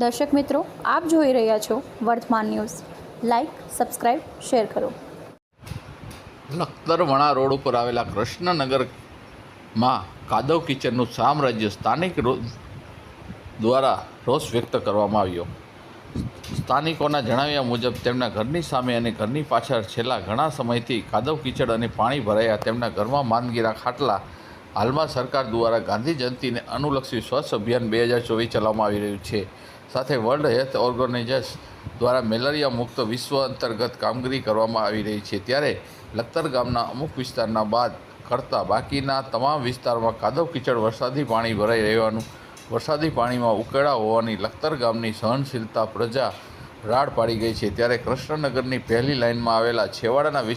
દર્શક મિત્રો, આપ જોઈ રહ્યા છો વર્તમાન ન્યૂઝ. લાઈક સબસ્ક્રાઇબ શેર કરો. નખતરવણા રોડ ઉપર આવેલા કૃષ્ણનગરમાં કાદવ કિચનનું સામ્રાજ્ય સ્થાનિક દ્વારા રોષ વ્યક્ત કરવામાં આવ્યો. સ્થાનિકોના જણાવ્યા મુજબ, તેમના ઘરની સામે અને ઘરની પાછળ છેલ્લા ઘણા સમયથી કાદવ કિચડ અને પાણી ભરાયા. તેમના ઘરમાં માંદગીના ખાટલા હાલમાં સરકાર દ્વારા ગાંધી જયંતિને અનુલક્ષી સ્વચ્છ અભિયાન બે હજાર ચોવીસ ચલાવવામાં આવી રહ્યું છે. સાથે વર્લ્ડ હેલ્થ ઓર્ગેનાઇઝર્સ દ્વારા મેલેરિયા મુક્ત વિશ્વ અંતર્ગત કામગીરી કરવામાં આવી રહી છે. ત્યારે લખતર ગામના અમુક વિસ્તારના બાદ કરતાં બાકીના તમામ વિસ્તારમાં કાદવ કિચડ વરસાદી પાણી ભરાઈ રહેવાનું, વરસાદી પાણીમાં ઉકેળા હોવાની લખતર ગામની સહનશીલતા પ્રજા રાડ પાડી ગઈ છે. ત્યારે કૃષ્ણનગરની પહેલી લાઇનમાં આવેલા છેવાડાના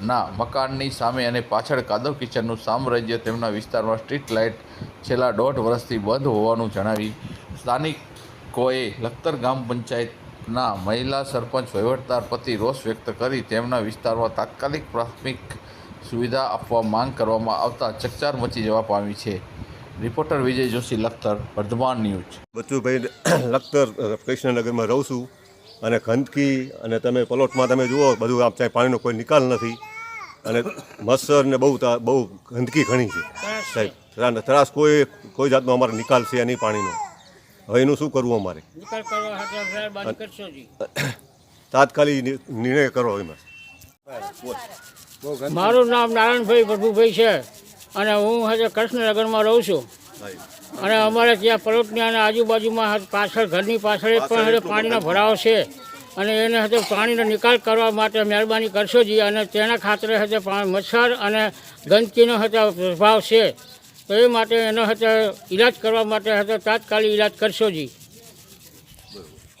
વિસ્તારના મકાનની સામે અને પાછળ કાદવ કિચનનું સામ્રાજ્ય તેમના વિસ્તારમાં સ્ટ્રીટ લાઇટ છેલ્લા દોઢ વર્ષથી બંધ હોવાનું જણાવી સ્થાનિકોએ લખતર ગ્રામ પંચાયતના મહિલા સરપંચ વહીવટદાર પ્રતિ રોષ વ્યક્ત કરી તેમના વિસ્તારમાં તાત્કાલિક પ્રાથમિક સુવિધા આપવા માંગ કરવામાં આવતા ચકચાર મચી જવા પામી છે. Reporter Vijay Joshi, Lakhtar, Vardhman news. Bachubhai Lakhtar કૃષ્ણનગરમાં રહું છું અને ગંદકી અને તમે પલોટમાં તમે જુઓ, બધું આમ ત્યાં પાણીનો કોઈ નિકાલ નથી. અને મચ્છર ને બહુ બહુ ગંદકી ઘણી છે. સાહેબ ત્રા- ત્રાસ કોઈ કોઈ જાતનો અમારે નિકાલ છે નહીં પાણીનો. હવે એનું શું કરવું અમારે? તાત્કાલિક નિર્ણય કરો એમાં. મારું નામ નારાયણભાઈ પ્રભુભાઈ છે અને હું હજે કૃષ્ણનગરમાં રહું છું. અને અમારે ત્યાં પલોટની અને આજુબાજુમાં પાછળ ઘરની પાછળ પણ પાણીનો ભરાવ છે. અને એને હજુ પાણીનો નિકાલ કરવા માટે મહેરબાની કરશો જી. અને તેના ખાતરે હજુ મચ્છર અને ગંદકીનો હજુ પ્રભાવ છે. તો એ માટે એનો હજુ ઈલાજ કરવા માટે હજુ તાત્કાલિક ઈલાજ કરશો જી.